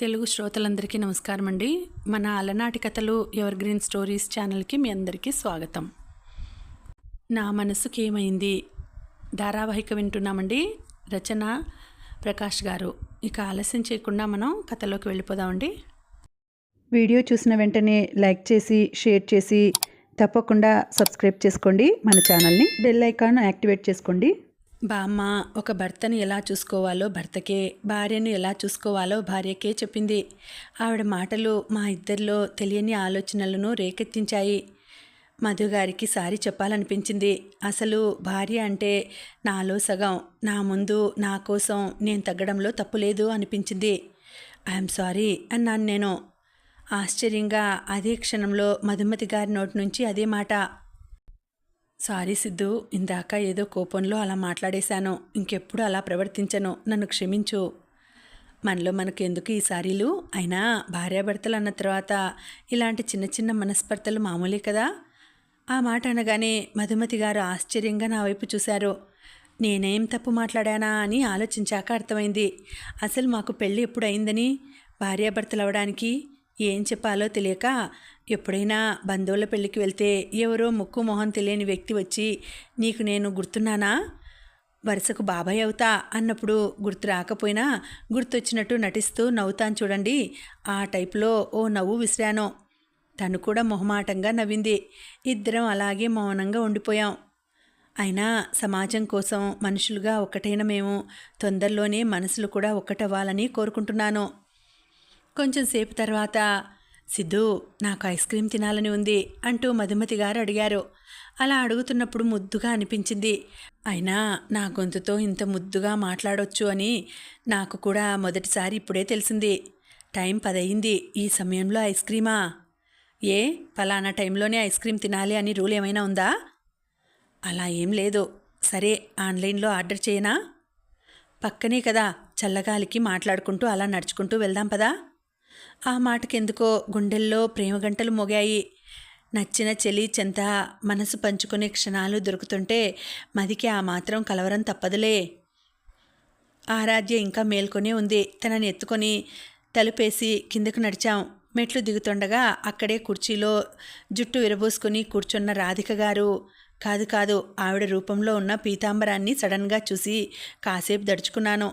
తెలుగు శ్రోతలందరికీ నమస్కారం అండి మన అలనాటి కథలు ఎవర్ గ్రీన్ స్టోరీస్ ఛానల్కి మీ అందరికీ స్వాగతం. నా మనసుకి ఏమైంది? ధారావాహిక వింటున్నామండి. రచన ప్రకాష్ గారు. ఇక ఆలస్యం చేయకుండా మనం కథలోకి వెళ్ళిపోదామండి. వీడియో చూసిన వెంటనే లైక్ చేసి షేర్ చేసి తప్పకుండా సబ్స్క్రైబ్ చేసుకోండి. మన ఛానల్ని బెల్ ఐకాన్ యాక్టివేట్ చేసుకోండి. బామ్మ ఒక భర్తను ఎలా చూసుకోవాలో భర్తకే భార్యను ఎలా చూసుకోవాలో భార్యకే చెప్పింది. ఆవిడ మాటలు మా ఇద్దరిలో తెలియని ఆలోచనలను రేకెత్తించాయి. మధుగారికి సారి చెప్పాలనిపించింది. అసలు భార్య అంటే నాలో సగం నా ముందు నా కోసం నేను తగ్గడంలో తప్పులేదు అనిపించింది. ఐఎమ్ సారీ అన్నాను నేను. ఆశ్చర్యంగా అదే క్షణంలో మధుమతి గారి నోటి నుంచి అదే మాట. సారీ సిద్ధు ఇందాక ఏదో కోపంలో అలా మాట్లాడేశాను. ఇంకెప్పుడు అలా ప్రవర్తించను. నన్ను క్షమించు. మనలో మనకు ఎందుకు ఈ సారీలు? అయినా భార్యాభర్తలు అన్న తర్వాత ఇలాంటి చిన్న చిన్న మనస్పర్ధలు మామూలే కదా? ఆ మాట అనగానే మధుమతి గారు ఆశ్చర్యంగా నా వైపు చూశారు. నేనేం తప్పు మాట్లాడానా అని ఆలోచించాక అర్థమైంది. అసలు మాకు పెళ్ళి ఎప్పుడు అయిందని భార్యాభర్తలు అవడానికి ఏం చెప్పాలో తెలియక ఎప్పుడైనా బంధువుల పెళ్ళికి వెళ్తే ఎవరో ముక్కు మొహం తెలియని వ్యక్తి వచ్చి నీకు నేను గుర్తున్నానా? వరుసకు బాబాయ్ అవుతా అన్నప్పుడు గుర్తు రాకపోయినా గుర్తొచ్చినట్టు నటిస్తూ నవ్వుతాను చూడండి. ఆ టైప్లో ఓ నవ్వు విసిరాను. తను కూడా మొహమాటంగా నవ్వింది. ఇద్దరం అలాగే మౌనంగా ఉండిపోయాం. అయినా సమాజం కోసం మనుషులుగా ఒక్కటైన మేము తొందరలోనే మనసులు కూడా ఒక్కటవ్వాలని కోరుకుంటున్నాను. కొంచెం సేపు తర్వాత సిద్ధు నాకు ఐస్ క్రీమ్ తినాలని ఉంది అంటూ మధుమతి గారు అడిగారు. అలా అడుగుతున్నప్పుడు ముద్దుగా అనిపించింది. అయినా నా గొంతుతో ఇంత ముద్దుగా మాట్లాడొచ్చు అని నాకు కూడా మొదటిసారి ఇప్పుడే తెలిసింది. టైం పదయింది. ఈ సమయంలో ఐస్ క్రీమా? ఏ? ఫలానా టైంలోనే ఐస్ క్రీమ్ తినాలి అని రూల్ ఏమైనా ఉందా? అలా ఏం లేదు. సరే ఆన్లైన్లో ఆర్డర్ చేయనా? పక్కనే కదా చల్లగాలికి మాట్లాడుకుంటూ అలా నడుచుకుంటూ వెళ్దాం పదా? ఆ మాటకెందుకో గుండెల్లో ప్రేమ గంటలు మోగాయి. నచ్చిన చెలి చెంత మనసు పంచుకునే క్షణాలు దొరుకుతుంటే మదికి ఆ మాత్రం కలవరం తప్పదులే. ఆరాధ్య ఇంకా మేల్కొనే ఉంది. తనని ఎత్తుకొని తలుపేసి కిందకు నడిచాం. మెట్లు దిగుతుండగా అక్కడే కుర్చీలో జుట్టు విరబోసుకొని కూర్చున్న రాధిక గారు కాదు కాదు ఆవిడ రూపంలో ఉన్న పీతాంబరాన్ని సడన్గా చూసి కాసేపు దడుచుకున్నాను.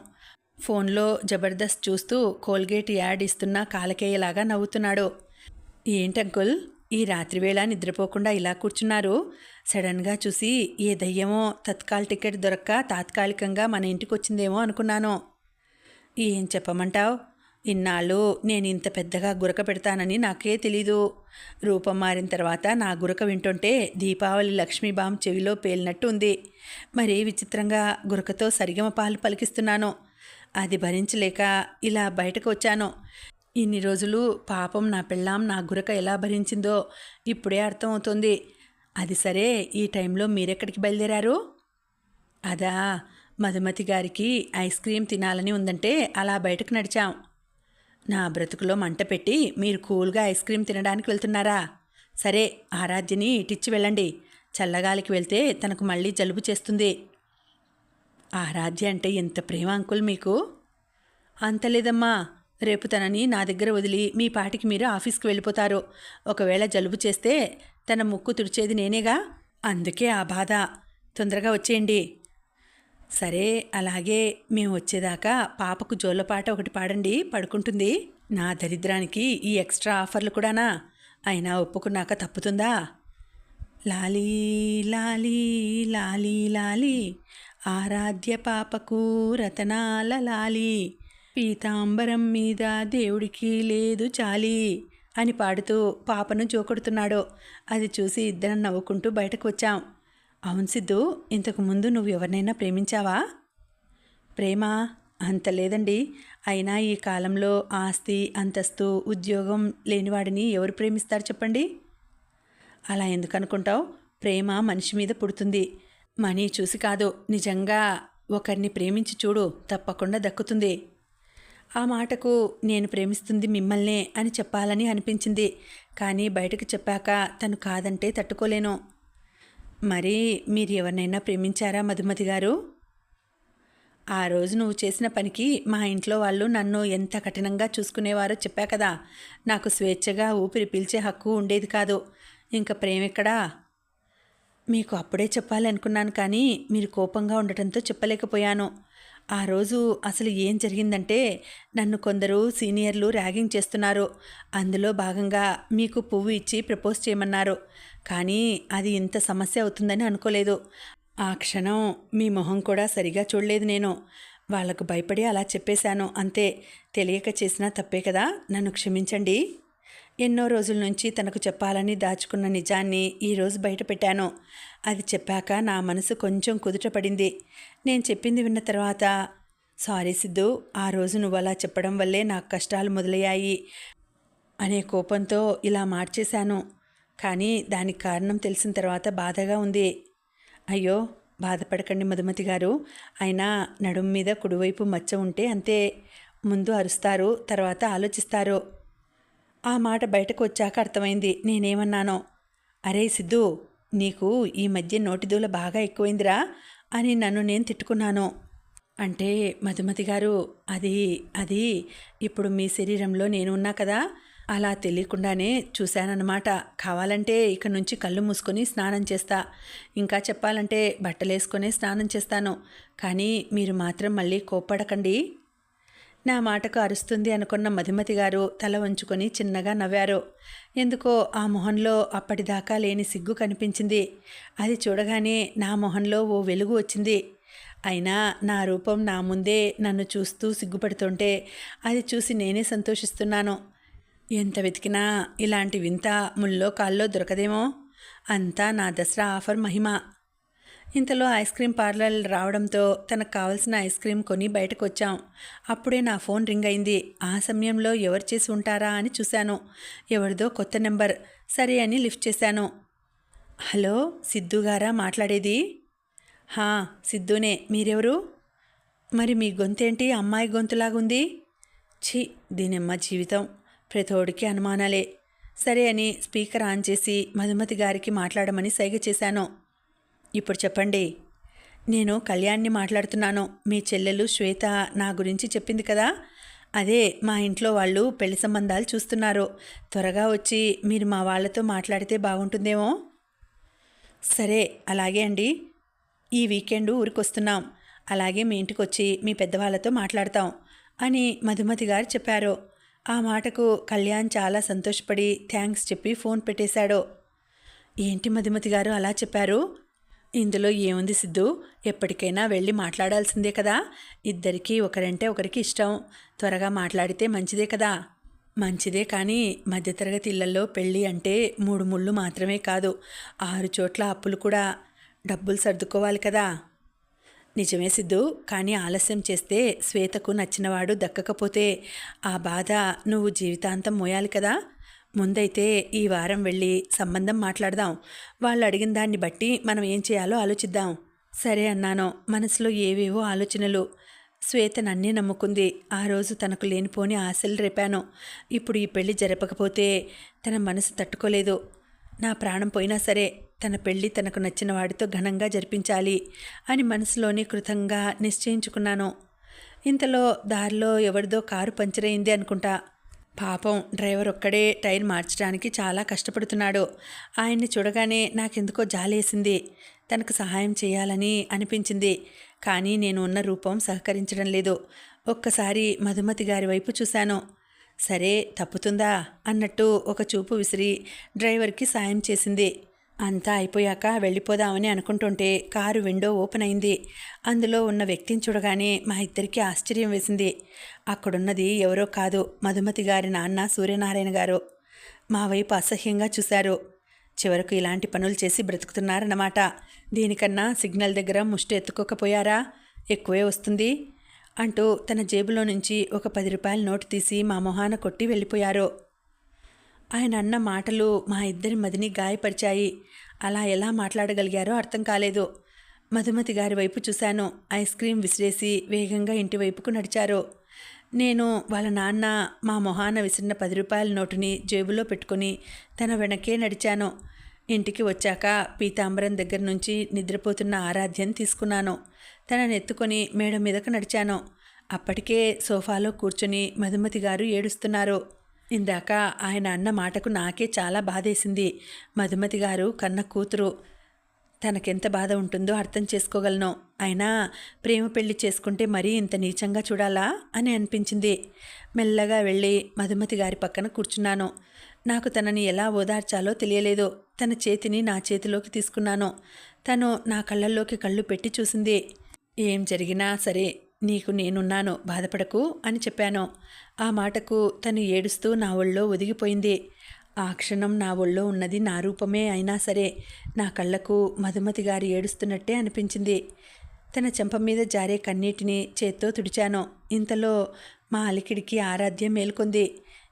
ఫోన్లో జబర్దస్త్ చూస్తూ కోల్గేట్ యాడ్ ఇస్తున్న కాలకేయలాగా నవ్వుతున్నాడు. ఏంటి అంకుల్? ఈ రాత్రివేళ నిద్రపోకుండా ఇలా కూర్చున్నారు? సడన్గా చూసి ఏ దయ్యమో తత్కాల్ టికెట్ దొరక్క తాత్కాలికంగా మన ఇంటికి వచ్చిందేమో అనుకున్నాను. ఏం చెప్పమంటావు? ఇన్నాళ్ళు నేను ఇంత పెద్దగా గురక పెడతానని నాకే తెలీదు. రూపం మారిన తర్వాత నా గురక వింటుంటే దీపావళి లక్ష్మీబాం చెవిలో పేలినట్టు ఉంది. మరీ విచిత్రంగా గురకతో సరిగమ పాలు పలికిస్తున్నాను. అది భరించలేక ఇలా బయటకు వచ్చాను. ఇన్ని రోజులు పాపం నా పెళ్ళాం నా గురక ఎలా భరించిందో ఇప్పుడే అర్థమవుతుంది. అది సరే ఈ టైంలో మీరెక్కడికి బయలుదేరారు? అదా మధుమతి గారికి ఐస్ క్రీమ్ తినాలని ఉందంటే అలా బయటకు నడిచాం. నా బ్రతుకులో మంట పెట్టి మీరు కూల్గా ఐస్ క్రీమ్ తినడానికి వెళ్తున్నారా? సరే ఆరాధ్యని ఇటిచ్చి వెళ్ళండి. చల్లగాలికి వెళ్తే తనకు మళ్ళీ జలుబు చేస్తుంది. ఆరాధ్య అంటే ఎంత ప్రేమ అంకుల్ మీకు? అంత లేదమ్మా. రేపు తనని నా దగ్గర వదిలి మీ పాటికి మీరు ఆఫీస్కి వెళ్ళిపోతారు. ఒకవేళ జలుబు చేస్తే తన ముక్కు తుడిచేది నేనేగా? అందుకే ఆ బాధ. తొందరగా వచ్చేయండి. సరే అలాగే మేము వచ్చేదాకా పాపకు జోలపాట ఒకటి పాడండి. పడుకుంటుంది. నా దరిద్రానికి ఈ ఎక్స్ట్రా ఆఫర్లు కూడానా? అయినా ఒప్పుకున్నాక తప్పుతుందా? లాలీ లాలీ లాలీ లాలీ. ఆరాధ్య పాపకు రతనాల లాలి పీతాంబరం మీద దేవుడికి లేదు చాలి అని పాడుతూ పాపను జోకొడుతున్నాడు. అది చూసి ఇద్దరం నవ్వుకుంటూ బయటకు వచ్చాం. అవును సిద్ధు ఇంతకు ముందు నువ్వు ఎవరినైనా ప్రేమించావా? ప్రేమ? అంత లేదండి. అయినా ఈ కాలంలో ఆస్తి అంతస్తు ఉద్యోగం లేనివాడిని ఎవరు ప్రేమిస్తారు చెప్పండి? అలా ఎందుకు అనుకుంటావు? ప్రేమ మనిషి మీద పుడుతుంది. మనీ చూసి కాదు నిజంగా ఒకరిని ప్రేమించి చూడు తప్పకుండా దక్కుతుంది. ఆ మాటకు నేను ప్రేమిస్తుంది మిమ్మల్నే అని చెప్పాలని అనిపించింది. కానీ బయటకు చెప్పాక తను కాదంటే తట్టుకోలేను. మరి మీరు ఎవరినైనా ప్రేమించారా మధుమతి గారు? ఆ రోజు నువ్వు చేసిన పనికి మా ఇంట్లో వాళ్ళు నన్ను ఎంత కఠినంగా చూసుకునేవారో చెప్పా కదా. నాకు స్వేచ్ఛగా ఊపిరి పీల్చే హక్కు ఉండేది కాదు. ఇంకా ప్రేమెక్కడా? మీకు అప్పుడే చెప్పాలనుకున్నాను కానీ మీరు కోపంగా ఉండటంతో చెప్పలేకపోయాను. ఆ రోజు అసలు ఏం జరిగిందంటే నన్ను కొందరు సీనియర్లు ర్యాగింగ్ చేస్తున్నారు. అందులో భాగంగా మీకు పువ్వు ఇచ్చి ప్రపోజ్ చేయమన్నారు. కానీ అది ఇంత సమస్య అవుతుందని అనుకోలేదు. ఆ క్షణం మీ మొహం కూడా సరిగా చూడలేదు నేను. వాళ్ళకు భయపడి అలా చెప్పేశాను. అంతే తెలియక చేసినా తప్పే కదా? నన్ను క్షమించండి. ఎన్నో రోజుల నుంచి తనకు చెప్పాలని దాచుకున్న నిజాన్ని ఈరోజు బయటపెట్టాను అది చెప్పాక నా మనసు కొంచెం కుదుటపడింది. నేను చెప్పింది విన్న తర్వాత సారీ సిద్ధు ఆ రోజు నువ్వు అలా చెప్పడం వల్లే నాకు కష్టాలు మొదలయ్యాయి అనే కోపంతో ఇలా మార్చేశాను. కానీ దానికి కారణం తెలిసిన తర్వాత బాధగా ఉంది. అయ్యో బాధపడకండి మధుమతి గారు. అయినా నడుము మీద కుడివైపు మచ్చ ఉంటే అంతే. ముందు అరుస్తారు తర్వాత ఆలోచిస్తారు. ఆ మాట బయటకు వచ్చాక అర్థమైంది. నేనేమన్నానో అరే సిద్ధు నీకు ఈ మధ్య నోటిదూల బాగా ఎక్కువైందిరా అని నన్ను నేను తిట్టుకున్నాను. అంటే మధుమతి గారు అది అది ఇప్పుడు మీ శరీరంలో నేను ఉన్నా కదా అలా తెలియకుండానే చూశానన్నమాట. కావాలంటే ఇక నుంచి కళ్ళు మూసుకొని స్నానం చేస్తా. ఇంకా చెప్పాలంటే బట్టలేసుకొని స్నానం చేస్తాను. కానీ మీరు మాత్రం మళ్ళీ కోప్పడకండి. నా మాటకు అరుస్తుంది అనుకున్న మధుమతి గారు తల వంచుకొని చిన్నగా నవ్వారు. ఎందుకో ఆ మొహంలో అప్పటిదాకా లేని సిగ్గు కనిపించింది. అది చూడగానే నా మొహంలో ఓ వెలుగు వచ్చింది. అయినా నా రూపం నా ముందే నన్ను చూస్తూ సిగ్గుపడుతుంటే అది చూసి నేనే సంతోషిస్తున్నాను. ఎంత వెతికినా ఇలాంటి వింత ముల్లో కాల్లో దొరకదేమో? అంతా నా దసరా ఆఫర్ మహిమ. ఇంతలో ఐస్ క్రీమ్ పార్లర్ రావడంతో తనకు కావలసిన ఐస్ క్రీమ్ కొని బయటకు వచ్చాం అప్పుడే నా ఫోన్ రింగ్ అయింది. ఆ సమయంలో ఎవరు చేసి ఉంటారా అని చూశాను. ఎవరిదో కొత్త నెంబర్. సరే అని లిఫ్ట్ చేశాను. హలో సిద్ధు గారా మాట్లాడేది? హా సిద్ధునే. మీరెవరు? మరి మీ గొంతేంటి? అమ్మాయి గొంతులాగుంది? ఛీ దీనమ్మ జీవితం. ప్రతోడికి అనుమానాలే. సరే అని స్పీకర్ ఆన్ చేసి మధుమతి గారికి మాట్లాడమని సైగ చేశాను. ఇప్పుడు చెప్పండి. నేను కళ్యాణ్ని మాట్లాడుతున్నాను. మీ చెల్లెలు శ్వేత నా గురించి చెప్పింది కదా? అదే మా ఇంట్లో వాళ్ళు పెళ్ళి సంబంధాలు చూస్తున్నారు. త్వరగా వచ్చి మీరు మా వాళ్ళతో మాట్లాడితే బాగుంటుందేమో? సరే అలాగే అండి. ఈ వీకెండ్ ఊరికొస్తున్నాం. అలాగే మీ ఇంటికి వచ్చి మీ పెద్దవాళ్ళతో మాట్లాడతాం అని మధుమతి గారు చెప్పారు. ఆ మాటకు కళ్యాణ్ చాలా సంతోషపడి థ్యాంక్స్ చెప్పి ఫోన్ పెట్టేశాడు. ఏంటి మధుమతి గారు అలా చెప్పారు? ఇందులో ఏముంది సిద్ధు? ఎప్పటికైనా వెళ్ళి మాట్లాడాల్సిందే కదా? ఇద్దరికీ ఒకరంటే ఒకరికి ఇష్టం. త్వరగా మాట్లాడితే మంచిదే కదా? మంచిదే కానీ మధ్యతరగతి ఇళ్ళలో పెళ్ళి అంటే మూడు ముళ్ళు మాత్రమే కాదు. ఆరు చోట్ల అప్పులు కూడా డబ్బులు సర్దుకోవాలి కదా? నిజమే సిద్ధు కానీ ఆలస్యం చేస్తే శ్వేతకు నచ్చినవాడు దక్కకపోతే ఆ బాధ నువ్వు జీవితాంతం మోయాలి కదా? ముందైతే ఈ వారం వెళ్ళి సంబంధం మాట్లాడదాం. వాళ్ళు అడిగిన దాన్ని బట్టి మనం ఏం చేయాలో ఆలోచిద్దాం. సరే అన్నాను. మనసులో ఏవేవో ఆలోచనలు. శ్వేత నన్నే నమ్ముకుంది. ఆ రోజు తనకు లేనిపోని ఆశలు రేపాను. ఇప్పుడు ఈ పెళ్ళి జరపకపోతే తన మనసు తట్టుకోలేదు. నా ప్రాణం పోయినా సరే తన పెళ్ళి తనకు నచ్చిన వాడితో ఘనంగా జరిపించాలి అని మనసులోని కృతంగా నిశ్చయించుకున్నాను. ఇంతలో దారిలో ఎవరిదో కారు పంచర్ అయింది అనుకుంటా. పాపం డ్రైవర్ ఒక్కడే టైర్ మార్చడానికి చాలా కష్టపడుతున్నాడు. ఆయన్ని చూడగానే నాకెందుకో జాలేసింది. తనకు సహాయం చేయాలని అనిపించింది. కానీ నేను ఉన్న రూపం సహకరించడం లేదు. ఒక్కసారి మధుమతి గారి వైపు చూశాను. సరే తప్పుతుందా? అన్నట్టు ఒక చూపు విసిరి డ్రైవర్కి సాయం చేసింది. అంతా అయిపోయాక వెళ్ళిపోదామని అనుకుంటుంటే కారు విండో ఓపెన్ అయింది. అందులో ఉన్న వ్యక్తిని చూడగానే మా ఇద్దరికి ఆశ్చర్యం వేసింది. అక్కడున్నది ఎవరో కాదు మధుమతి గారి నాన్న సూర్యనారాయణ గారు. మా వైపు అసహ్యంగా చూశారు. చివరకు ఇలాంటి పనులు చేసి బ్రతుకుతున్నారన్నమాట. దీనికన్నా సిగ్నల్ దగ్గర ముష్టి ఎత్తుకోకపోయారా? ఎక్కువే వస్తుంది అంటూ తన జేబులో నుంచి ఒక పది రూపాయల నోటు తీసి మా మొహాన కొట్టి వెళ్ళిపోయారు. ఆయన అన్న మాటలు మా ఇద్దరి మదిని గాయపరిచాయి. అలా ఎలా మాట్లాడగలిగారో అర్థం కాలేదు. మధుమతి గారి వైపు చూశాను. ఐస్ క్రీం విసిరేసి వేగంగా ఇంటి వైపుకు నడిచారు. నేను వాళ్ళ నాన్న మా మొహాన విసిరిన పది రూపాయల నోటుని జేబులో పెట్టుకుని తన వెనకే నడిచాను. ఇంటికి వచ్చాక పీతాంబరం దగ్గర నుంచి నిద్రపోతున్న ఆరాధ్యం తీసుకున్నాను. తనని ఎత్తుకొని మేడ మీదకు నడిచాను. అప్పటికే సోఫాలో కూర్చుని మధుమతి గారు ఏడుస్తున్నారు. ఇందాక ఆయన అన్న మాటకు నాకే చాలా బాధేసింది. మధుమతి గారు కన్న కూతురు తనకెంత బాధ ఉంటుందో అర్థం చేసుకోగలను. అయినా ప్రేమ పెళ్ళి చేసుకుంటే మరీ ఇంత నీచంగా చూడాలా అని అనిపించింది. మెల్లగా వెళ్ళి మధుమతి గారి పక్కన కూర్చున్నాను. నాకు తనని ఎలా ఓదార్చాలో తెలియలేదు. తన చేతిని నా చేతిలోకి తీసుకున్నాను. తను నా కళ్ళల్లోకి కళ్ళు పెట్టి చూసింది. ఏం జరిగినా సరే నీకు నేనున్నాను బాధపడకు అని చెప్పాను. ఆ మాటకు తను ఏడుస్తూ నా ఒళ్ళో ఒదిగిపోయింది. ఆ క్షణం నా ఒళ్ళో ఉన్నది నా రూపమే అయినా సరే నా కళ్ళకు మధుమతి గారు ఏడుస్తున్నట్టే అనిపించింది. తన చెంప మీద జారే కన్నీటిని చేత్తో తుడిచాను. ఇంతలో మా అలికిడికి ఆరాధ్యం మేల్కొంది.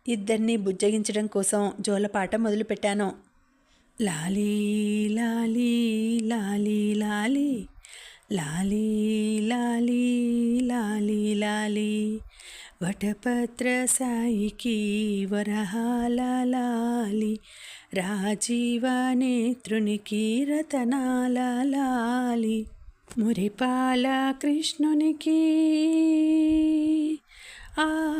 ఇద్దరిని బుజ్జగించడం కోసం జోలపాట మొదలుపెట్టాను. లాలీ లాలీ లాలీ లాలీ. లాలీ లాలీ లాలీ లాలీ. వటపత్ర సాయికి వరహాల లాలి. రాజీవ నేత్రునికి రతనాల లాలి. మురిపాల కృష్ణునికి ఆ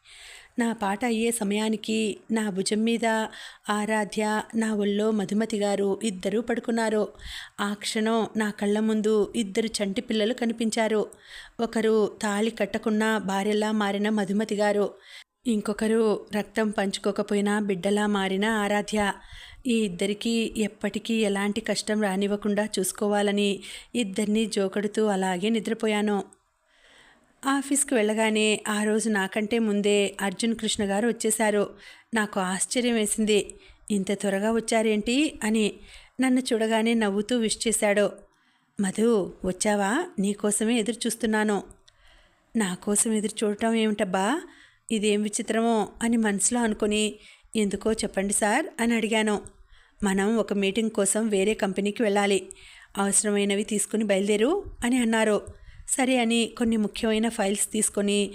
నా పాట అయ్యే సమయానికి నా భుజం మీద ఆరాధ్య నా ఒళ్ళో మధుమతి గారు ఇద్దరూ పడుకున్నారు. ఆ క్షణం నా కళ్ళ ముందు ఇద్దరు చంటి పిల్లలు కనిపించారు. ఒకరు తాళి కట్టకున్న భార్యలా మారిన మధుమతి గారు ఇంకొకరు రక్తం పంచుకోకపోయినా బిడ్డలా మారిన ఆరాధ్య. ఈ ఇద్దరికీ ఎప్పటికీ ఎలాంటి కష్టం రానివ్వకుండా చూసుకోవాలని ఇద్దరినీ జోకడుతూ అలాగే నిద్రపోయాను. ఆఫీస్కి వెళ్ళగానే ఆ రోజు నాకంటే ముందే అర్జున్ కృష్ణ గారు వచ్చేశారు. నాకు ఆశ్చర్యం వేసింది. ఇంత త్వరగా వచ్చారేంటి? అని నన్ను చూడగానే నవ్వుతూ విష్ చేశాడు. మధు వచ్చావా? నీకోసమే ఎదురు చూస్తున్నాను. నా కోసం ఎదురు చూడటం ఏమిటబ్బా? ఇదేం విచిత్రమో అని మనసులో అనుకుని ఎందుకో చెప్పండి సార్ అని అడిగాను. మనం ఒక మీటింగ్ కోసం వేరే కంపెనీకి వెళ్ళాలి. అవసరమైనవి తీసుకుని బయలుదేరు అని అన్నారు. సరే అని కొన్ని ముఖ్యమైన ఫైల్స్ తీసుకొని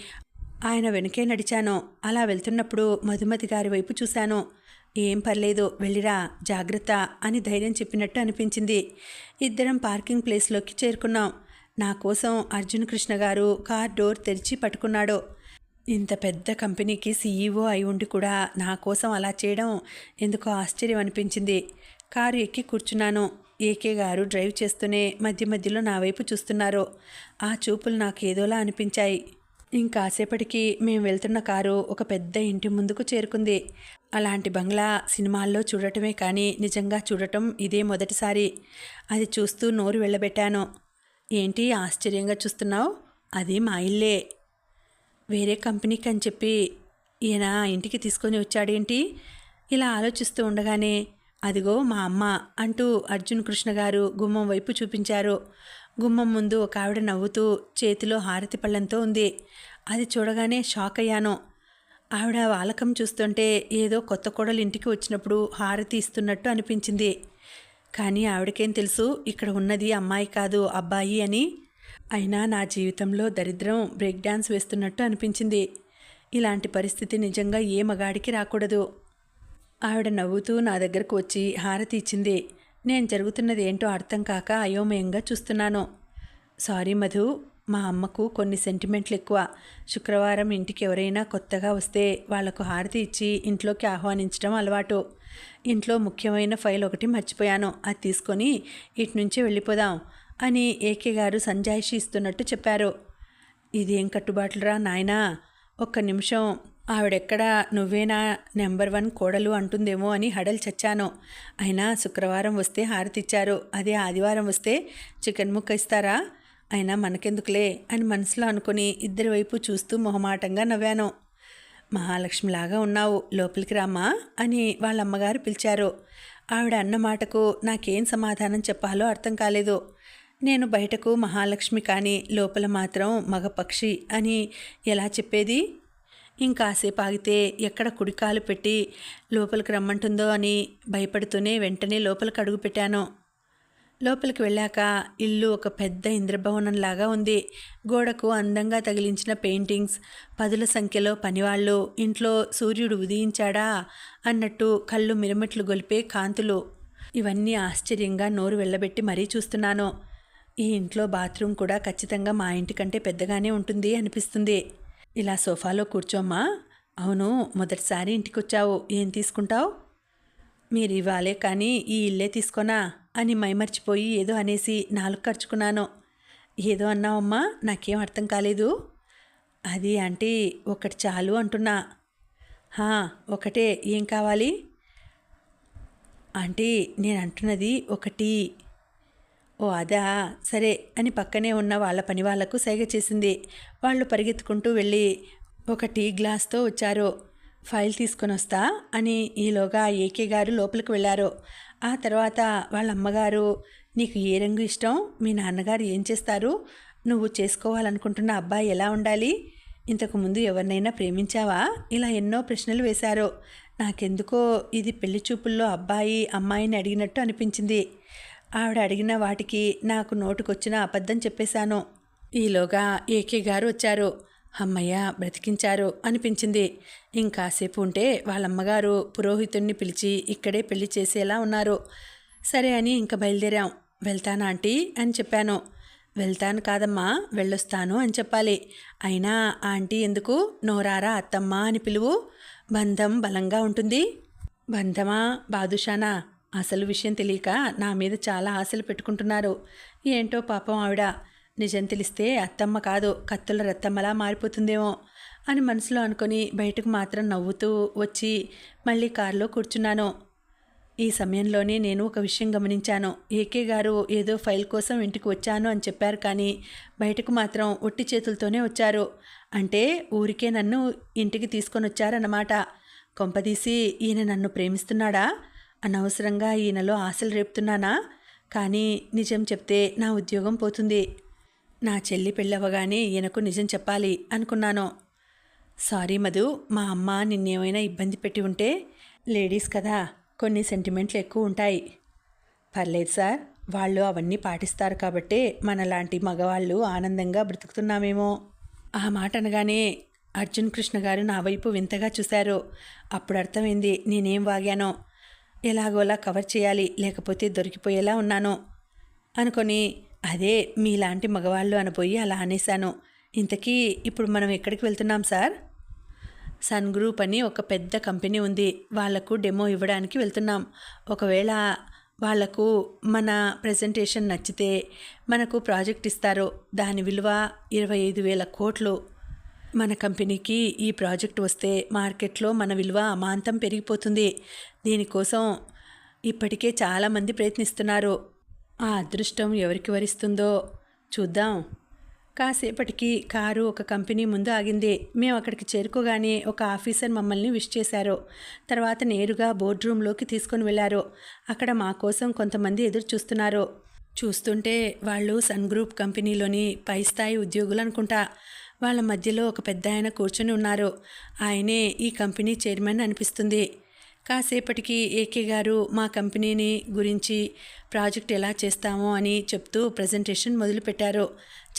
ఆయన వెనకే నడిచాను. అలా వెళ్తున్నప్పుడు మధుమతి గారి వైపు చూశాను. ఏం పర్లేదు వెళ్ళిరా జాగ్రత్త అని ధైర్యం చెప్పినట్టు అనిపించింది. ఇద్దరం పార్కింగ్ ప్లేస్లోకి చేరుకున్నాం. నా కోసం అర్జున్ కృష్ణ గారు కార్ డోర్ తెరిచి పట్టుకున్నాడు. ఇంత పెద్ద కంపెనీకి సీఈఓ అయి ఉండి కూడా నా కోసం అలా చేయడం ఎందుకో ఆశ్చర్యం అనిపించింది. కారు ఎక్కి కూర్చున్నాను. ఏకే గారు డ్రైవ్ చేస్తూనే మధ్య మధ్యలో నా వైపు చూస్తున్నారు. ఆ చూపులు నాకు ఏదోలా అనిపించాయి. ఇంకాసేపటికి మేము వెళ్తున్న కారు ఒక పెద్ద ఇంటి ముందుకు చేరుకుంది. అలాంటి బంగ్లా సినిమాల్లో చూడటమే కానీ నిజంగా చూడటం ఇదే మొదటిసారి. అది చూస్తూ నోరు వెళ్ళబెట్టాను. ఏంటి ఆశ్చర్యంగా చూస్తున్నావు? అది మా ఇల్లే. వేరే కంపెనీకి అని చెప్పి ఈయన ఇంటికి తీసుకొని వచ్చాడేంటి? ఇలా ఆలోచిస్తూ ఉండగానే అదిగో మా అమ్మ అంటూ అర్జున్ కృష్ణ గారు గుమ్మం వైపు చూపించారు. గుమ్మం ముందు ఒక ఆవిడ నవ్వుతూ చేతిలో హారతి పళ్ళంతో ఉంది. అది చూడగానే షాక్ అయ్యాను. ఆవిడ వాలకం చూస్తుంటే ఏదో కొత్త కోడలు ఇంటికి వచ్చినప్పుడు హారతి ఇస్తున్నట్టు అనిపించింది. కానీ ఆవిడకేం తెలుసు? ఇక్కడ ఉన్నది అమ్మాయి కాదు అబ్బాయి అని. అయినా నా జీవితంలో దరిద్రం బ్రేక్ డ్యాన్స్ వేస్తున్నట్టు అనిపించింది. ఇలాంటి పరిస్థితి నిజంగా ఏ మగాడికి రాకూడదు. ఆవిడ నవ్వుతూ నా దగ్గరకు వచ్చి హారతి ఇచ్చింది. నేను జరుగుతున్నది ఏంటో అర్థం కాక అయోమయంగా చూస్తున్నాను. సారీ మధు మా అమ్మకు కొన్ని సెంటిమెంట్లు ఎక్కువ. శుక్రవారం ఇంటికి ఎవరైనా కొత్తగా వస్తే వాళ్ళకు హారతి ఇచ్చి ఇంట్లోకి ఆహ్వానించడం అలవాటు. ఇంట్లో ముఖ్యమైన ఫైల్ ఒకటి మర్చిపోయాను. అది తీసుకొని ఇటు నుంచి వెళ్ళిపోదాం అని ఏకే గారు సంజాయిషి ఇస్తున్నట్టు చెప్పారు. ఇదేం కట్టుబాట్లురా నాయనా? ఒక్క నిమిషం. ఆవిడెక్కడ నువ్వేనా నెంబర్ వన్ కోడలు అంటుందేమో అని హడలు చచ్చాను. అయినా శుక్రవారం వస్తే హారతిచ్చారు. అదే ఆదివారం వస్తే చికెన్ ముక్క ఇస్తారా? అయినా మనకెందుకులే అని మనసులో అనుకుని ఇద్దరి వైపు చూస్తూ మొహమాటంగా నవ్వాను. మహాలక్ష్మిలాగా ఉన్నావు లోపలికి రామా అని వాళ్ళ అమ్మగారు పిలిచారు. ఆవిడ అన్న మాటకు నాకేం సమాధానం చెప్పాలో అర్థం కాలేదు. నేను బయటకు మహాలక్ష్మి కానీ లోపల మాత్రం మగపక్షి అని ఎలా చెప్పేది? ఇంకాసేపు ఆగితే ఎక్కడ కుడికాలు పెట్టి లోపలికి రమ్మంటుందో అని భయపడుతూనే వెంటనే లోపలికి అడుగు పెట్టాను. లోపలికి వెళ్ళాక ఇల్లు ఒక పెద్ద ఇంద్రభవనంలాగా ఉంది. గోడకు అందంగా తగిలించిన పెయింటింగ్స్ పదుల సంఖ్యలో పనివాళ్ళు ఇంట్లో సూర్యుడు ఉదయించాడా అన్నట్టు కళ్ళు మిరమిట్లు గొలిపే కాంతులు. ఇవన్నీ ఆశ్చర్యంగా నోరు వెళ్ళబెట్టి మరీ చూస్తున్నాను. ఈ ఇంట్లో బాత్రూమ్ కూడా ఖచ్చితంగా మా ఇంటి కంటే పెద్దగానే ఉంటుంది అనిపిస్తుంది. ఇలా సోఫాలో కూర్చోమ్మా. అవును మొదటిసారి ఇంటికి వచ్చావు ఏం తీసుకుంటావు? మీరు ఇవ్వాలే కానీ ఈ ఇల్లే తీసుకోనా? అని మైమర్చిపోయి ఏదో అనేసి నాలుగు ఖర్చుకున్నాను ఏదో అన్నావమ్మా నాకేం అర్థం కాలేదు. అది అంటే ఒకటి చాలు అంటున్నా. హా ఒకటే ఏం కావాలి? అంటే నేను అంటున్నది ఒకటి. ఓ అదా. సరే అని పక్కనే ఉన్న వాళ్ళ పని వాళ్ళకు సైగ చేసింది. వాళ్ళు పరిగెత్తుకుంటూ వెళ్ళి ఒక టీ గ్లాస్తో వచ్చారు. ఫైల్ తీసుకొని వస్తా అని ఈలోగా ఏకే గారు లోపలికి వెళ్ళారు. ఆ తర్వాత వాళ్ళ అమ్మగారు నీకు ఏ రంగు ఇష్టం? మీ నాన్నగారు ఏం చేస్తారు? నువ్వు చేసుకోవాలనుకుంటున్న అబ్బాయి ఎలా ఉండాలి? ఇంతకు ముందు ఎవరినైనా ప్రేమించావా? ఇలా ఎన్నో ప్రశ్నలు వేశారు. నాకెందుకో ఇది పెళ్ళి చూపుల్లో అబ్బాయి అమ్మాయిని అడిగినట్టు అనిపించింది. ఆవిడ అడిగిన వాటికి నాకు నోటుకొచ్చిన అబద్ధం చెప్పేశాను. ఈలోగా ఏకే గారు వచ్చారు. అమ్మయ్య బ్రతికించారు అనిపించింది. ఇంకాసేపు ఉంటే వాళ్ళమ్మగారు పురోహితుణ్ణి పిలిచి ఇక్కడే పెళ్ళి చేసేలా ఉన్నారు. సరే అని ఇంక బయలుదేరాం. వెళ్తానా ఆంటీ? అని చెప్పాను. వెళ్తాను కాదమ్మా వెళ్ళొస్తాను అని చెప్పాలి. అయినా ఆంటీ ఎందుకు? నోరారా అత్తమ్మ అని పిలువు. బంధం బలంగా ఉంటుంది. బంధమా బాదుషానా? అసలు విషయం తెలియక నా మీద చాలా ఆశలు పెట్టుకుంటున్నారు. ఏంటో పాపం ఆవిడ. నిజం తెలిస్తే అత్తమ్మ కాదు కత్తుల రత్తమ్మలా మారిపోతుందేమో అని మనసులో అనుకొని బయటకు మాత్రం నవ్వుతూ వచ్చి మళ్ళీ కారులో కూర్చున్నాను. ఈ సమయంలోనే నేను ఒక విషయం గమనించాను. ఏకే గారు ఏదో ఫైల్ కోసం ఇంటికి వచ్చాను అని చెప్పారు కానీ బయటకు మాత్రం ఒట్టి చేతులతోనే వచ్చారు. అంటే ఊరికే నన్ను ఇంటికి తీసుకొని వచ్చారన్నమాట. కొంపదీసి ఈయన నన్ను ప్రేమిస్తున్నాడా? అనవసరంగా ఈయనలో ఆశలు రేపుతున్నానా? కానీ నిజం చెప్తే నా ఉద్యోగం పోతుంది. నా చెల్లి పెళ్ళవగానే ఈయనకు నిజం చెప్పాలి అనుకున్నాను. సారీ మధు మా అమ్మ నిన్నేమైనా ఇబ్బంది పెట్టి ఉంటే లేడీస్ కదా కొన్ని సెంటిమెంట్లు ఎక్కువ ఉంటాయి. పర్లేదు సార్ వాళ్ళు అవన్నీ పాటిస్తారు కాబట్టే మనలాంటి మగవాళ్ళు ఆనందంగా బ్రతుకుతున్నామేమో. ఆ మాట అనగానే అర్జున్ కృష్ణ గారు నా వైపు వింతగా చూశారు. అప్పుడు అర్థమైంది నేనేం వాగానో. ఎలాగోలా కవర్ చేయాలి లేకపోతే దొరికిపోయేలా ఉన్నాను అనుకొని అదే మీలాంటి మగవాళ్ళు అనిపోయి అలా అనేశాను. ఇంతకీ ఇప్పుడు మనం ఎక్కడికి వెళ్తున్నాం సార్? సన్ గ్రూప్ అని ఒక పెద్ద కంపెనీ ఉంది. వాళ్ళకు డెమో ఇవ్వడానికి వెళ్తున్నాం. ఒకవేళ వాళ్ళకు మన ప్రజెంటేషన్ నచ్చితే మనకు ప్రాజెక్ట్ ఇస్తారు. దాని విలువ ఇరవై ఐదు వేల కోట్లు. మన కంపెనీకి ఈ ప్రాజెక్ట్ వస్తే మార్కెట్లో మన విలువ అమాంతం పెరిగిపోతుంది. దీనికోసం ఇప్పటికే చాలామంది ప్రయత్నిస్తున్నారు. ఆ అదృష్టం ఎవరికి వరిస్తుందో చూద్దాం. కాసేపటికి కారు ఒక కంపెనీ ముందు ఆగింది. మేము అక్కడికి చేరుకోగానే ఒక ఆఫీసర్ మమ్మల్ని విష్ చేశారు. తర్వాత నేరుగా బోర్డ్ రూమ్లోకి తీసుకొని వెళ్ళారు. అక్కడ మా కోసం కొంతమంది ఎదురు చూస్తున్నారు చూస్తుంటే వాళ్ళు సన్ గ్రూప్ కంపెనీలోని పై స్థాయి ఉద్యోగులు అనుకుంటా. వాళ్ళ మధ్యలో ఒక పెద్ద ఆయన కూర్చొని ఉన్నారు. ఆయనే ఈ కంపెనీ చైర్మన్ అనిపిస్తుంది. కాసేపటికి ఏకే గారు మా కంపెనీని గురించి ప్రాజెక్ట్ ఎలా చేస్తామో అని చెప్తూ ప్రజెంటేషన్ మొదలుపెట్టారు.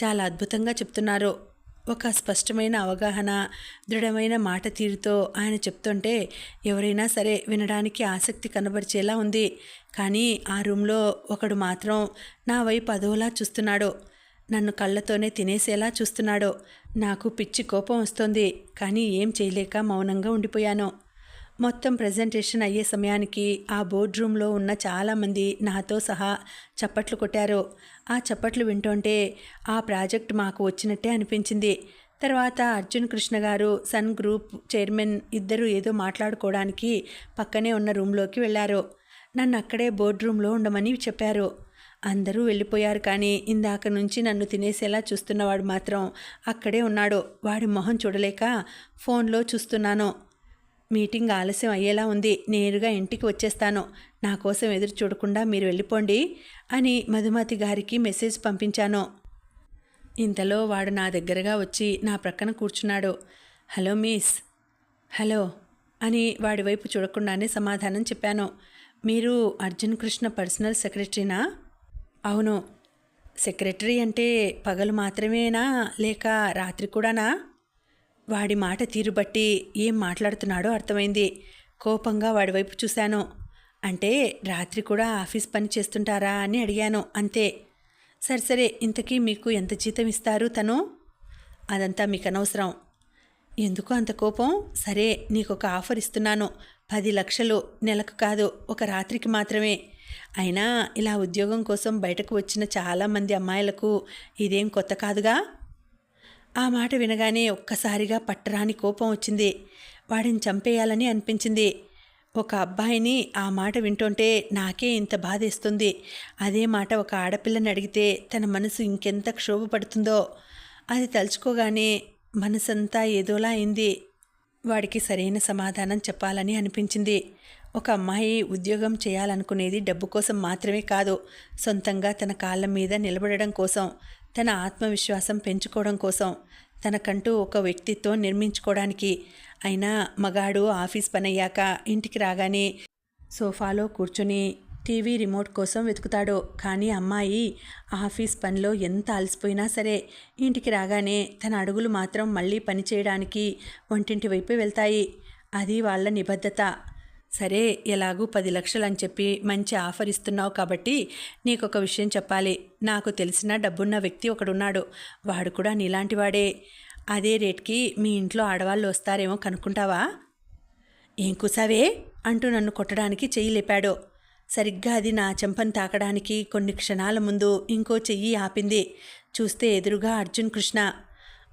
చాలా అద్భుతంగా చెప్తున్నారు. ఒక స్పష్టమైన అవగాహన దృఢమైన మాట తీరుతో ఆయన చెప్తుంటే ఎవరైనా సరే వినడానికి ఆసక్తి కనబరిచేలా ఉంది. కానీ ఆ రూమ్లో ఒకడు మాత్రం నా వైపు అదోలా చూస్తున్నాడు. నన్ను కళ్ళతోనే తినేసేలా చూస్తున్నాడు. నాకు పిచ్చి కోపం వస్తోంది కానీ ఏం చేయలేక మౌనంగా ఉండిపోయాను. మొత్తం ప్రజెంటేషన్ అయ్యే సమయానికి ఆ బోర్డ్ రూమ్లో ఉన్న చాలామంది నాతో సహా చప్పట్లు కొట్టారు. ఆ చప్పట్లు వింటుంటే ఆ ప్రాజెక్ట్ మాకు వచ్చినట్టే అనిపించింది. తర్వాత అర్జున్ కృష్ణ గారు సన్ గ్రూప్ చైర్మన్ ఇద్దరు ఏదో మాట్లాడుకోవడానికి పక్కనే ఉన్న రూమ్లోకి వెళ్ళారు. నన్ను అక్కడే బోర్డ్ రూమ్లో ఉండమని చెప్పారు. అందరూ వెళ్ళిపోయారు కానీ ఇందాక నుంచి నన్ను తినేసేలా చూస్తున్నవాడు మాత్రం అక్కడే ఉన్నాడు. వాడి మొహం చూడలేక ఫోన్లో చూస్తున్నాను. మీటింగ్ ఆలస్యం అయ్యేలా ఉంది. నేరుగా ఇంటికి వచ్చేస్తాను. నా కోసం ఎదురు చూడకుండా మీరు వెళ్ళిపోండి అని మధుమతి గారికి మెసేజ్ పంపించాను. ఇంతలో వాడు నా దగ్గరగా వచ్చి నా ప్రక్కన కూర్చున్నాడు. Hello miss. హలో అని వాడి వైపు చూడకుండానే సమాధానం చెప్పాను. మీరు అర్జున్ కృష్ణ పర్సనల్ సెక్రటరీనా? అవును. సెక్రటరీ అంటే పగలు మాత్రమేనా? లేక రాత్రి కూడానా? వాడి మాట తీరు బట్టి ఏం మాట్లాడుతున్నాడో అర్థమైంది. కోపంగా వాడి వైపు చూశాను. అంటే రాత్రి కూడా ఆఫీస్ పని చేస్తుంటారా అని అడిగాను. అంతే. సరే సరే ఇంతకీ మీకు ఎంత జీతం ఇస్తారు తను? అదంతా మీకు అనవసరం ఎందుకు అంత కోపం? సరే నీకు ఒక ఆఫర్ ఇస్తున్నాను. పది లక్షలు నెలకు కాదు ఒక రాత్రికి మాత్రమే. అయినా ఇలా ఉద్యోగం కోసం బయటకు వచ్చిన చాలామంది అమ్మాయిలకు ఇదేం కొత్త కాదుగా? ఆ మాట వినగానే ఒక్కసారిగా పట్టరాని కోపం వచ్చింది. వాడిని చంపేయాలని అనిపించింది. ఒక అబ్బాయిని ఆ మాట వింటుంటే నాకే ఇంత బాధేస్తుంది. అదే మాట ఒక ఆడపిల్లని అడిగితే తన మనసు ఇంకెంత క్షోభపడుతుందో? అది తలుచుకోగానే మనసంతా ఏదోలా అయింది. వాడికి సరైన సమాధానం చెప్పాలని అనిపించింది. ఒక అమ్మాయి ఉద్యోగం చేయాలనుకునేది డబ్బు కోసం మాత్రమే కాదు సొంతంగా తన కాళ్ళ మీద నిలబడడం కోసం తన ఆత్మవిశ్వాసం పెంచుకోవడం కోసం తనకంటూ ఒక వ్యక్తిత్వం నిర్మించుకోవడానికి. అయినా మగాడు ఆఫీస్ పని అయ్యాక ఇంటికి రాగానే సోఫాలో కూర్చుని టీవీ రిమోట్ కోసం వెతుకుతాడు. కానీ అమ్మాయి ఆఫీస్ పనిలో ఎంత అలసిపోయినా సరే ఇంటికి రాగానే తన అడుగులు మాత్రం మళ్ళీ పని చేయడానికి వంటింటి వైపు వెళ్తాయి. అది వాళ్ళ నిబద్ధత. సరే ఎలాగూ పది లక్షలు అని చెప్పి మంచి ఆఫర్ ఇస్తున్నావు కాబట్టి నీకు ఒక విషయం చెప్పాలి. నాకు తెలిసిన డబ్బున్న వ్యక్తి ఒకడున్నాడు. వాడు కూడా నీలాంటివాడే అదే రేట్కి మీ ఇంట్లో ఆడవాళ్ళు వస్తారేమో కనుక్కుంటావా? ఏం కుసావే? అంటూ నన్ను కొట్టడానికి చెయ్యి లేపాడు. సరిగ్గా అది నా చెంపను తాకడానికి కొన్ని క్షణాల ముందు ఇంకో చెయ్యి ఆపింది. చూస్తే ఎదురుగా అర్జున్ కృష్ణ.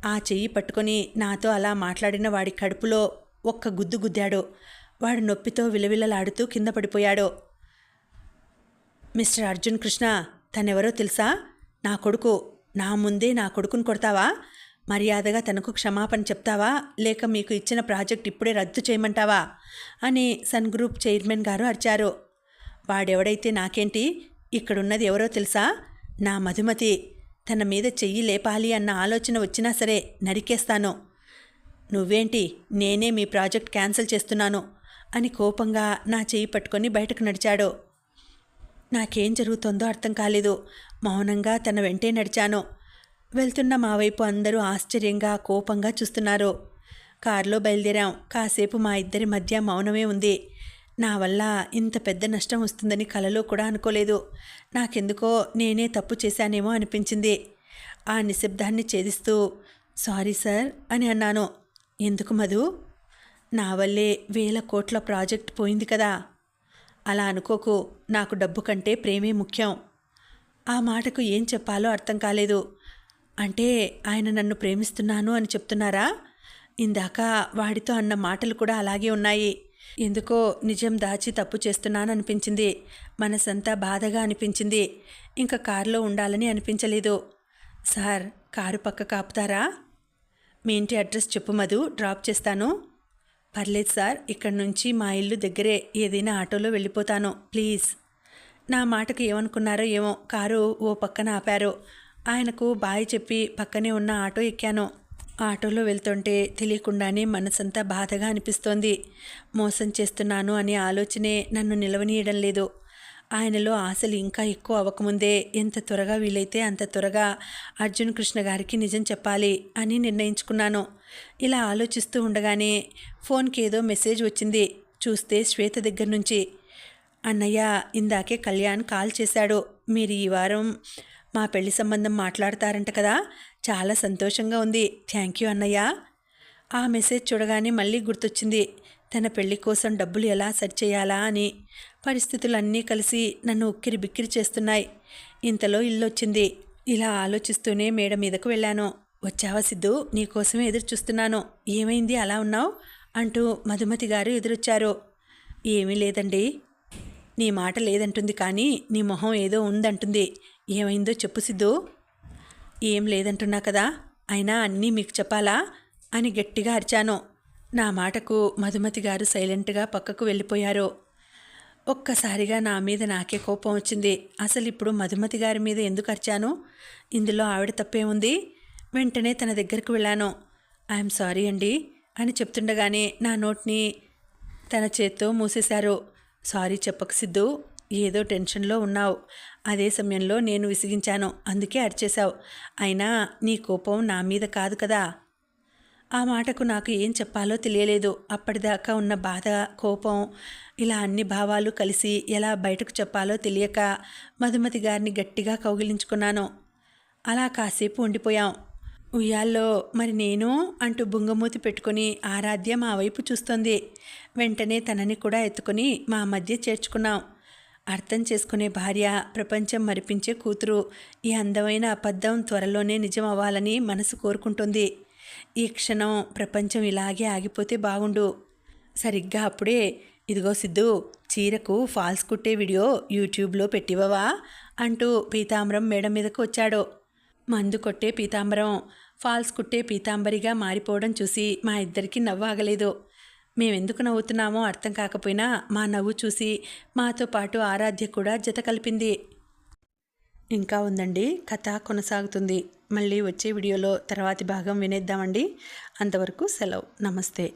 ఆ చెయ్యి పట్టుకొని నాతో అలా మాట్లాడిన వాడి కడుపులో ఒక్క గుద్దు గుద్దాడు. వాడు నొప్పితో విలవిలలాడుతూ కింద పడిపోయాడు. మిస్టర్ అర్జున్ కృష్ణ తనెవరో తెలుసా? నా కొడుకు. నా ముందే నా కొడుకుని కొడతావా? మర్యాదగా తనకు క్షమాపణ చెప్తావా? లేక మీకు ఇచ్చిన ప్రాజెక్ట్ ఇప్పుడే రద్దు చేయమంటావా? అని సన్ గ్రూప్ చైర్మన్ గారు అరిచారు. వాడెవడైతే నాకేంటి? ఇక్కడున్నది ఎవరో తెలుసా? నా మధుమతి. తన మీద చెయ్యి లేపాలి అన్న ఆలోచన వచ్చినా సరే నరికేస్తాను. నువ్వేంటి? నేనే మీ ప్రాజెక్ట్ క్యాన్సిల్ చేస్తున్నాను. అని కోపంగా నా చేయి పట్టుకొని బయటకు నడిచాడు. నాకేం జరుగుతుందో అర్థం కాలేదు. మౌనంగా తన వెంటే నడిచాను. వెళ్తున్న మా వైపు అందరూ ఆశ్చర్యంగా కోపంగా చూస్తున్నారు. కారులో బయలుదేరాం. కాసేపు మా ఇద్దరి మధ్య మౌనమే ఉంది. నా వల్ల ఇంత పెద్ద నష్టం వస్తుందని కలలో కూడా అనుకోలేదు. నాకెందుకో నేనే తప్పు చేశానేమో అనిపించింది. ఆ నిశ్శబ్దాన్ని ఛేదిస్తూ సారీ సార్ అని అన్నాను. ఎందుకు మధు? నా వల్లే వేల కోట్ల ప్రాజెక్ట్ పోయింది కదా. అలా అనుకోకు నాకు డబ్బు కంటే ప్రేమే ముఖ్యం. ఆ మాటకు ఏం చెప్పాలో అర్థం కాలేదు. అంటే ఆయన నన్ను ప్రేమిస్తున్నాను అని చెప్తున్నారా? ఇందాక వాడితో అన్న మాటలు కూడా అలాగే ఉన్నాయి. ఎందుకో నిజం దాచి తప్పు చేస్తున్నాను అనిపించింది మనసంతా బాధగా అనిపించింది. ఇంకా కారులో ఉండాలని అనిపించలేదు. సార్ కారు పక్క కాపుతారా? మీ ఇంటి అడ్రస్ చెప్పు మధు డ్రాప్ చేస్తాను. పర్లేదు సార్ ఇక్కడి నుంచి మా ఇల్లు దగ్గరే ఏదైనా ఆటోలో వెళ్ళిపోతాను ప్లీజ్. నా మాటకు ఏమనుకున్నారో ఏమో కారు ఓ పక్కన ఆపారు. ఆయనకు బాయ్ చెప్పి పక్కనే ఉన్న ఆటో ఎక్కాను. ఆటోలో వెళ్తుంటే తెలియకుండానే మనసంతా బాధగా అనిపిస్తోంది. మోసం చేస్తున్నాను అనే ఆలోచనే నన్ను నిలవనీయడం లేదు. ఆయనలో ఆశలు ఇంకా ఎక్కువ అవ్వకముందే ఎంత త్వరగా వీలైతే అంత త్వరగా అర్జున్ కృష్ణ గారికి నిజం చెప్పాలి అని నిర్ణయించుకున్నాను. ఇలా ఆలోచిస్తూ ఉండగానే ఫోన్కి ఏదో మెసేజ్ వచ్చింది. చూస్తే శ్వేత దగ్గర నుంచి అన్నయ్య ఇందాకే కళ్యాణ్ కాల్ చేశాడు. మీరు ఈ వారం మా పెళ్ళి సంబంధం మాట్లాడతారంట కదా. చాలా సంతోషంగా ఉంది. థ్యాంక్ యూ అన్నయ్య. ఆ మెసేజ్ చూడగానే మళ్ళీ గుర్తొచ్చింది. తన పెళ్ళి కోసం డబ్బులు ఎలా సెట్ చేయాలా అని. పరిస్థితులన్నీ కలిసి నన్ను ఉక్కిరి బిక్కిరి చేస్తున్నాయి. ఇంతలో ఇల్లు వచ్చింది ఇలా ఆలోచిస్తూనే మేడ మీదకు వెళ్ళాను. వచ్చావా సిద్ధు? నీకోసమే ఎదురు చూస్తున్నాను ఏమైంది? అలా ఉన్నావు? అంటూ మధుమతి గారు ఎదురొచ్చారు. ఏమీ లేదండి. నీ మాట లేదంటుంది కానీ నీ మొహం ఏదో ఉందంటుంది. ఏమైందో చెప్పు సిద్ధు. ఏం లేదంటున్నా కదా. అయినా అన్నీ మీకు చెప్పాలా? అని గట్టిగా అరిచాను. నా మాటకు మధుమతి గారు సైలెంట్గా పక్కకు వెళ్ళిపోయారు. ఒక్కసారిగా నా మీద నాకే కోపం వచ్చింది. అసలు ఇప్పుడు మధుమతి గారి మీద ఎందుకు అరిచాను? ఇందులో ఆవిడ తప్పే ఉంది వెంటనే తన దగ్గరకు వెళ్ళాను. ఐఎమ్ సారీ అండి అని చెప్తుండగానే నా నోట్ని తన చేత్తో మూసేశారు. సారీ చెప్పక సిద్ధు ఏదో టెన్షన్లో ఉన్నావు. అదే సమయంలో నేను విసిగించాను. అందుకే అరిచేశావు. అయినా నీ కోపం నా మీద కాదు కదా. ఆ మాటకు నాకు ఏం చెప్పాలో తెలియలేదు. అప్పటిదాకా ఉన్న బాధ కోపం ఇలా అన్ని భావాలు కలిసి ఎలా బయటకు చెప్పాలో తెలియక మధుమతి గారిని గట్టిగా కౌగిలించుకున్నాను. అలా కాసేపు ఉండిపోయాం. ఉయ్యాల్లో మరి నేను అంటూ బుంగమూతి పెట్టుకుని ఆరాధ్య మా వైపు చూస్తోంది. వెంటనే తనని కూడా ఎత్తుకుని మా మధ్య చేర్చుకున్నాం. అర్థం చేసుకునే భార్య ప్రపంచం మరిపించే కూతురు ఈ అందమైన అబద్ధం త్వరలోనే నిజం అవ్వాలని మనసు కోరుకుంటుంది. ఈ క్షణం ప్రపంచం ఇలాగే ఆగిపోతే బాగుండు. సరిగ్గా అప్పుడే ఇదిగో సిద్ధు చీరకు ఫాల్స్ కుట్టే వీడియో యూట్యూబ్లో పెట్టివవా అంటూ పీతాంబరం మేడం మీదకు వచ్చాడు. మందు కొట్టే పీతాంబరం ఫాల్స్ కుట్టే పీతాంబరిగా మారిపోవడం చూసి మా ఇద్దరికి నవ్వాగలేదు. మేమెందుకు నవ్వుతున్నామో అర్థం కాకపోయినా మా నవ్వు చూసి మాతో పాటు ఆరాధ్య కూడా జత కలిపింది. ఇంకా ఉందండి. కథ కొనసాగుతుంది. మళ్ళీ వచ్చే వీడియోలో తర్వాతి భాగం వినేద్దామండి. అంతవరకు సెలవు. నమస్తే.